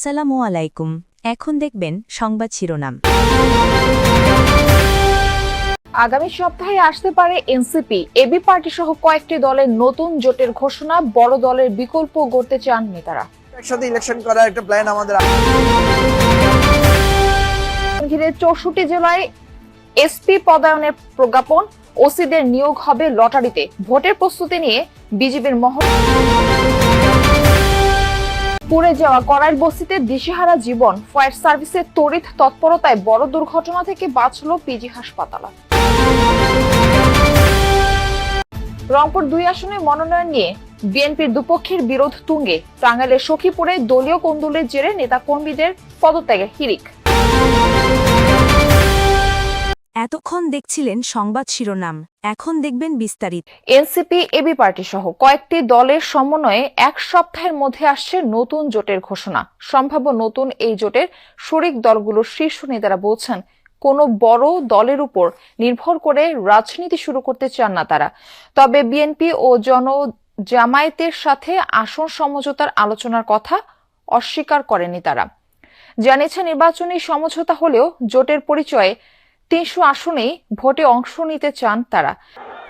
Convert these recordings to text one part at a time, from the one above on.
আসসালামু আলাইকুম। এখন দেখবেন সংবাদ শিরোনাম। আগামী সপ্তাহে আসতে পারে এনসিপি। এবি পার্টি সহ কয়েকটি দলের নতুন জোটের ঘোষণা বড় দলের বিকল্প গড়তে চান নেতারা। একসাথে ইলেকশন করার একটা প্ল্যান আমাদের ঘিরে চৌষট্টি জেলায় এসপি পদায়নের প্রজ্ঞাপন ওসিদের নিয়োগ হবে লটারিতে। ভোটের প্রস্তুতি নিয়ে বিজেপির মহল পুড়ে যাওয়া করাইল বস্তিতে দিশেহারা জীবন, ফায়ার সার্ভিসের তড়িৎ তৎপরতায় বড় দুর্ঘটনা থেকে বাঁচল পিজি হাসপাতাল। রংপুর দুই আসনে মনোনয়ন নিয়ে বিএনপির দুপক্ষের বিরোধ তুঙ্গে, টাঙ্গাইলের সখীপুরে দলীয় কোন্দলের জেরে নেতা কর্মীদের পদত্যাগের হিরিক এতক্ষণ দেখছিলেন সংবাদ শিরোনাম, এখন দেখবেন বিস্তারিত। এনসিপি এবি পার্টি সহ কয়েকটি দলের সমন্বয়ে এক সপ্তাহের মধ্যে আসছে নতুন জোটের ঘোষণা। সম্ভাব্য নতুন এই জোটের শরিক দলগুলোর শীর্ষ নেতারা বলছেন, কোনো বড় দলের উপর নির্ভর করে রাজনীতি শুরু করতে চান না তারা। তবে বিএনপি ও জন জামায়াতের সাথে আসন সমঝোতার আলোচনার কথা অস্বীকার করেনি তারা। জানিয়েছে, নির্বাচনী সমঝোতা হলেও জোটের পরিচয়ে তিনশো আসনে ভোটে অংশ নিতে চান তারা।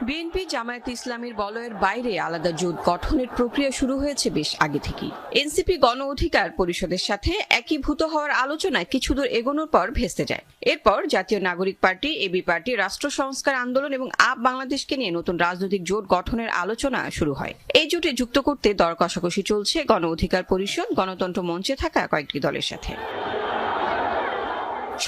বিএনপি জামায়াত ইসলামীর বলয়ের বাইরে আলাদা জোট গঠনের প্রক্রিয়া শুরু হয়েছে বেশ আগে থেকেই। এনসিপি গণ অধিকার পরিষদের সাথে একীভূত হওয়ার আলোচনায় কিছু দূর এগোনোর পর ভেস্তে যায়। এরপর জাতীয় নাগরিক পার্টি, এবি পার্টি, রাষ্ট্র সংস্কার আন্দোলন এবং আপ বাংলাদেশকে নিয়ে নতুন রাজনৈতিক জোট গঠনের আলোচনা শুরু হয়। এই জোটে যুক্ত করতে দর কষাকষি চলছে গণ অধিকার পরিষদ, গণতন্ত্র মঞ্চে থাকা কয়েকটি দলের সাথে।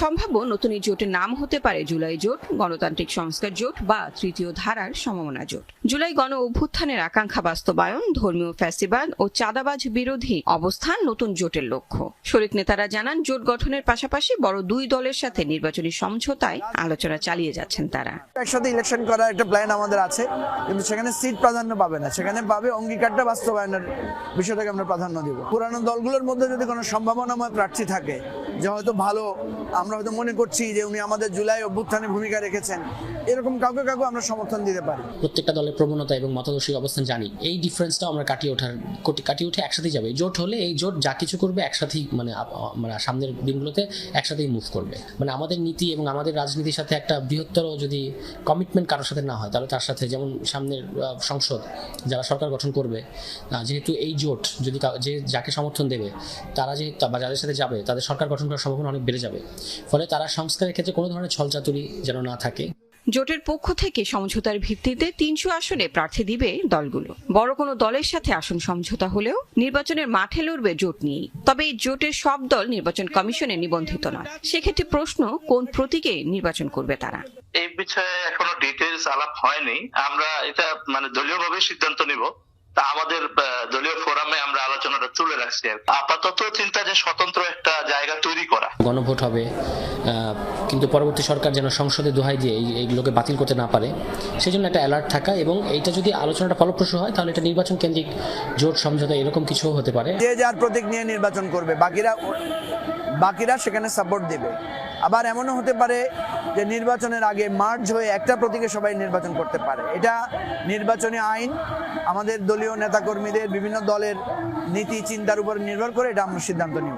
সম্ভাব্য নতুন এই জোটের নাম হতে পারে জুলাই জোট, গণতান্ত্রিক সংস্কার জোট বা তৃতীয় ধারার সমমনা জোট। জুলাই গণ অভ্যুত্থানের আকাঙ্ক্ষা বাস্তবায়ন, ধর্মীয় ফ্যাসিবাদ ও চাঁদাবাজ বিরোধী অবস্থান নতুন জোটের লক্ষ্য। শরিক নেতারা জানান, জোট গঠনের পাশাপাশি বড় দুই দলের সাথে নির্বাচনী সমঝোতায় আলোচনা চালিয়ে যাচ্ছেন তারা। একসাথে ইলেকশন করার একটা প্ল্যান আমাদের আছে, কিন্তু সেখানে সিট প্রাধান্য পাবে না। সেখানে পাবে অঙ্গীকারটা বাস্তবায়নের বিষয়টাকে আমরা প্রাধান্য দিব। পুরানো দলগুলোর মধ্যে যদি কোনো সম্ভাবনাময় প্রার্থী থাকে যে হয়তো ভালো, আমরা হয়তো মনে করছি যে উনি আমাদের জুলাই অভ্যুত্থানে ভূমিকা রেখেছেন। এরকম কাউকে কাউকে আমরা সমর্থন দিতে পারি। প্রত্যেকটা দলের প্রবণতা এবং মতাদর্শিক অবস্থান জানি। এই ডিফারেন্সটাও আমরা কাটিয়ে ওঠার, কোটি- কাটিয়ে উঠে একসাথেই যাবে। জোট হলে, এই জোট যা কিছু করবে একসাথেই মানে মানে সামনের দিনগুলোতে একসাথেই মুভ করবে। মানে আমাদের নীতি এবং আমাদের রাজনীতির সাথে একটা বৃহত্তর যদি কমিটমেন্ট কারোর সাথে না হয়, তাহলে তার সাথে যেমন সামনের সংসদ যারা সরকার গঠন করবে যেহেতু এই জোট যদি যে যাকে সমর্থন দেবে, তারা যে বা যাদের সাথে যাবে, তাদের সরকার গঠন করার সম্ভাবনা অনেক বেড়ে যাবে। ফলে তারা সংস্কারের ক্ষেত্রে কোনো ধরনের ছলচাতুরি যেন না থাকে। জোটের পক্ষ থেকে সমঝোতার ভিত্তিতে তিনশো আসনে প্রার্থী দিবে দলগুলো। বড় কোনো দলের সাথে আসন সমঝোতা হলেও নির্বাচনের মাঠে লড়বে জোট নিয়েই। তবে এই জোটের সব দল নির্বাচন কমিশনে নিবন্ধিত নয় সেক্ষেত্রে প্রশ্ন কোন প্রতীকে নির্বাচন করবে তারা? এই বিষয়ে এখনও ডিটেলস আলাপ হয়নি। আমরা এটা মানে দলীয়ভাবে সিদ্ধান্ত নিব। তা আমাদের আহ, দলীয় ফোরামে আমরা আলোচনাটা তুলে রাখছি আপাতত চিন্তা যে স্বতন্ত্র একটা জায়গা তৈরি করা। গণভোট হবে আহ, কিন্তু পরবর্তী সরকার যেন সংসদে দোহাই দিয়ে এই- এইগুলোকে বাতিল করতে না পারে সেই জন্য একটা অ্যালার্ট থাকা এবং এইটা যদি আলোচনাটা ফলপ্রসূ হয় তাহলে এটা নির্বাচন কেন্দ্রিক জোট সমঝোতা এরকম কিছু হতে পারে। যে যার প্রতীক নিয়ে নির্বাচন করবে বাকিরা বাকিরা সেখানে সাপোর্ট দেবে। আবার এমনও হতে পারে যে নির্বাচনের আগে মার্চ হয়ে একটা প্রতীকে সবাই নির্বাচন করতে পারে। এটা নির্বাচনী আইন আমাদের দলীয় নেতাকর্মীদের বিভিন্ন দলের নীতি চিন্তার উপর নির্ভর করে এটা আমরা সিদ্ধান্ত নিব।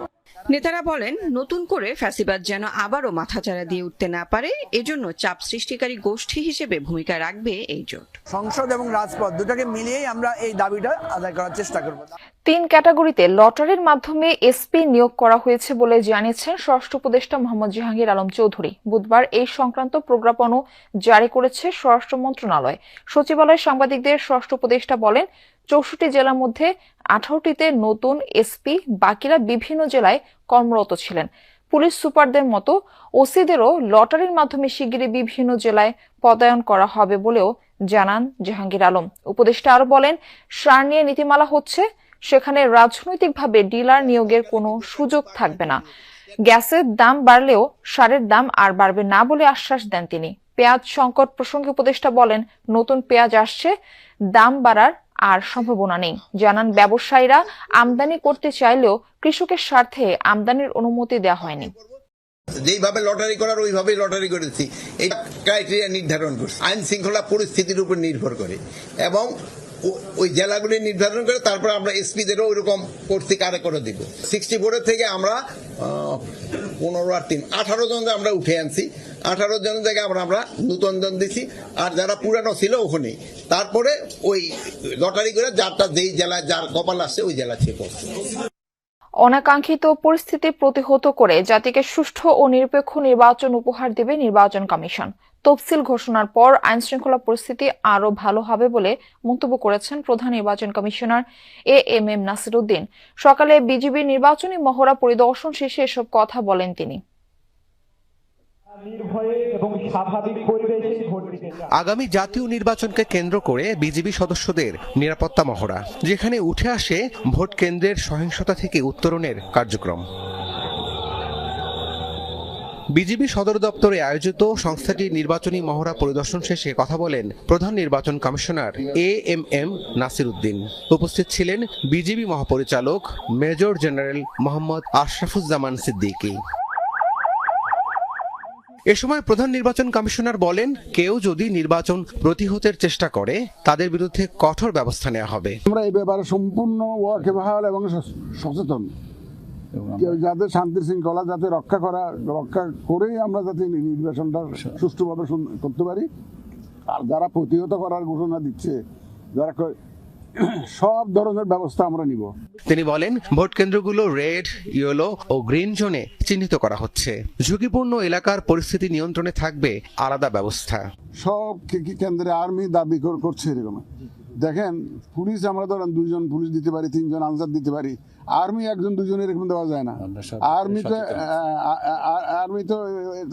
নেতারা বলেন নতুন করে ফ্যাসিবাদ যেন আবারও মাথাচাড়া দিয়ে উঠতে না পারে এজন্য চাপ সৃষ্টিকারী গোষ্ঠী হিসেবে ভূমিকা রাখবে এই জোট। সংসদ এবং রাজপথ দুটাকে মিলিয়েই আমরা এই দাবিটা আদায় করার চেষ্টা করব। তিন ক্যাটাগরিতে লটারির মাধ্যমে এসপি নিয়োগ করা হয়েছে বলে জানিয়েছেন স্বরাষ্ট্র উপদেষ্টা মোহাম্মদ জাহাঙ্গীর আলম চৌধুরী। বুধবার এই সংক্রান্ত প্রজ্ঞাপনও জারি করেছে স্বরাষ্ট্র মন্ত্রণালয়। সচিবালয় সাংবাদিকদের স্বরাষ্ট্র উপদেষ্টা বলেন, চৌষট্টি জেলার মধ্যে আঠারোটিতে নতুন এসপি বাকিরা বিভিন্ন জেলায় কর্মরত ছিলেন। পুলিশ সুপারদের মতো ওসিদেরও লটারির মাধ্যমে শিগগিরই বিভিন্ন জেলায় পদায়ন করা হবে বলেও জানান জাহাঙ্গীর আলম। উপদেষ্টা আরও বলেন, সার নিয়ে নীতিমালা হচ্ছে সেখানে রাজনৈতিকভাবে ডিলার নিয়োগের কোনো সুযোগ থাকবে না। গ্যাসের দাম বাড়লেও সারের দাম আর বাড়বে না বলে আশ্বাস দেন তিনি। পেঁয়াজ সংকট প্রসঙ্গে উপদেষ্টা বলেন, নতুন পেঁয়াজ আসছে, দাম বাড়ার আর সম্ভাবনা নেই। জানান, ব্যবসায়ীরা আমদানি করতে চাইলেও কৃষকের স্বার্থে আমদানির অনুমতি দেওয়া হয়নি। যেইভাবে লটারি করার, ওইভাবেই লটারি করেছি। এই ক্রাইটেরিয়া নির্ধারণ করছি। আইন শৃঙ্খলা পরিস্থিতির উপর নির্ভর করে। এবং ওই জেলাগুলি নির্ধারণ করে তারপর আমরা এসপিদেরও ওইরকম কর্তৃক আরে করে দিব। সিক্সটি ফোরের থেকে আমরা পনেরো আর তিন, আঠারো জন আমরা উঠে আনছি। আঠারো জন জায়গায় আমরা আমরা নতুন জন দিছি। আর যারা পুরানো ছিল ওখানে, তারপরে ওই লটারি করে যারটা যেই জেলায়, যার কপাল আসছে ওই জেলা ছিল অনাকাঙ্ক্ষিত পরিস্থিতি প্রতিহত করে জাতিকে সুষ্ঠু ও নিরপেক্ষ নির্বাচন উপহার দেবে নির্বাচন কমিশন। তফসিল ঘোষণার পর আইনশৃঙ্খলা পরিস্থিতি আরও ভালো হবে বলে মন্তব্য করেছেন প্রধান নির্বাচন commissioner A M M Nasiruddin. সকালে বিজিবির নির্বাচনী মহড়া পরিদর্শন শেষে এসব কথা বলেন তিনি। আগামী জাতীয় নির্বাচনকে কেন্দ্র করে বিজেপি সদস্যদের নিরাপত্তা মহড়া যেখানে উঠে আসে ভোট কেন্দ্রের সহিংসতা থেকে উত্তরণের কার্যক্রম। বিজিবি সদর দপ্তরে আয়োজিত সংস্থাটির নির্বাচনী মহড়া পরিদর্শন শেষে কথা বলেন প্রধান নির্বাচন commissioner A M M Nasir Uddin উপস্থিত ছিলেন বিজিবি মহাপরিচালক মেজর জেনারেল মোহাম্মদ আশরাফুজ্জামান সিদ্দিকী। এ সময় প্রধান নির্বাচন কমিশনার বলেন, কেউ যদি নির্বাচন প্রতিহতের চেষ্টা করে, তাদের বিরুদ্ধে কঠোর ব্যবস্থা নেওয়া হবে। আমরা এই ব্যাপারে সম্পূর্ণ ওয়াকিবহাল এবং সচেতন। যাতে শান্তি শৃঙ্খলা যাতে রক্ষা করা রক্ষা করেই আমরা যাতে নির্বাচনটা সুষ্ঠুভাবে করতে পারি। আর যারা প্রতিহত করার ঘোষণা দিচ্ছে যারা সব ধরনের ব্যবস্থা আমরা নিব। তিনি বলেন ভোট কেন্দ্রগুলো রেড ইয়েলো ও গ্রিন জোনে চিহ্নিত করা হচ্ছে। ঝুঁকিপূর্ণ এলাকার পরিস্থিতি নিয়ন্ত্রণে থাকবে আলাদা ব্যবস্থা। সব কে- কেন্দ্রে আর্মি দাবি করছে এরকম। দেখেন পুলিশ আমরা ধরেন দুজন পুলিশ দিতে পারি তিনজন আনসার দিতে পারি আর্মি একজন দুজন এরকম দেওয়া যায় না। আর্মি তো আর্মি তো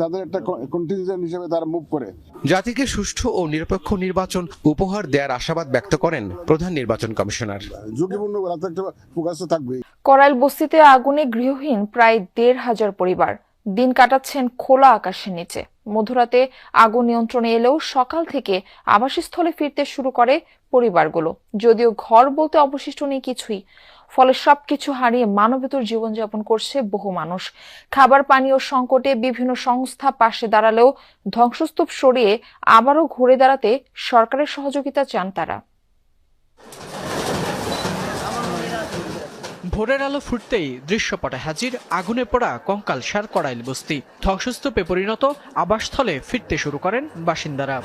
তাদের একটা কন্টিনজেন্ট হিসেবে তারা মুভ করে। জাতিকে সুষ্ঠু ও নিরপেক্ষ নির্বাচন উপহার দেওয়ার আশাবাদ ব্যক্ত করেন প্রধান নির্বাচন কমিশনার। ঝুঁকিপূর্ণ একটা ফোকাস তো থাকবেই। করাইল বস্তিতে আগুনে গৃহহীন প্রায় দেড় হাজার পরিবার। দিন কাটাচ্ছেন খোলা আকাশের নিচে। মধ্যরাতে আগুন নিয়ন্ত্রণে এলেও সকাল থেকে আবাসস্থলে ফিরতে শুরু করে পরিবারগুলো। যদিও ঘর বলতে অবশিষ্ট নেই কিছুই। ফলে সবকিছু হারিয়ে মানবেতর জীবনযাপন করছে বহু মানুষ। খাবার পানীয় সংকটে বিভিন্ন সংস্থা পাশে দাঁড়ালেও ধ্বংসস্তূপ সরিয়ে আবারও ঘুরে দাঁড়াতে সরকারের সহযোগিতা চান তারা। ভোরের আলো ফুটতেই দৃশ্যপটে হাজির আগুনে পোড়া কঙ্কাল সার করাইল বস্তি। ধ্বংসস্তূপে পরিণত আবাসস্থলে ফিরতে শুরু করেন বাসিন্দারা।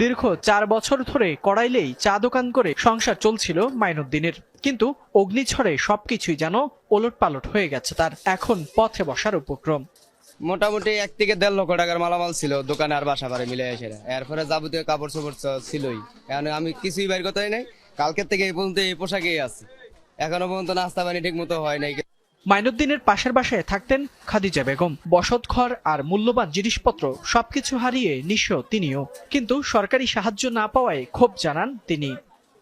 দীর্ঘ চার বছর ধরে কড়াইলেই চা দোকান করে সংসার চলছিল মাইনুদ্দিনের। কিন্তু অগ্নিঝড়ে সবকিছুই যেন ওলট পালট হয়ে গেছে তার এখন পথে বসার উপক্রম। মোটামুটি এক থেকে দেড় লক্ষ টাকার মালামাল ছিল, দোকানে আর বাসা বাড়ি মিলে এসে। এরপরে যাবতীয় কাপড় চোপড় ছিলই। আমি কিছুই বের করতে নাই। কালকের থেকে এই পর্যন্ত এই পোশাকেই আছি। এখনও পর্যন্ত নাস্তা পানি ঠিক মতো হয় নাই। মাইনুদ্দিনের পাশের বাসায় থাকতেন খাদিজা বেগম। বসত ঘর আর মূল্যবান জিনিসপত্র সবকিছু হারিয়ে নিঃস্ব তিনিও। কিন্তু সরকারি সাহায্য না পাওয়ায় ক্ষোভ জানান তিনি।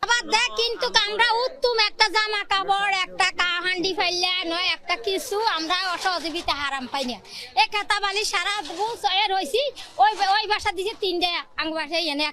আবার দেখ কিন্তু আমরা উত্তম একটা জামা কাপড় একটা হান্ডি ফাইলে নয় একটা কিছু আমরা অসহযোগিতা হারাম পাই না। এ খেতা বালি সারা রয়েছি ওই ওই বাসা দিছে তিনটে আং বাসায় এনে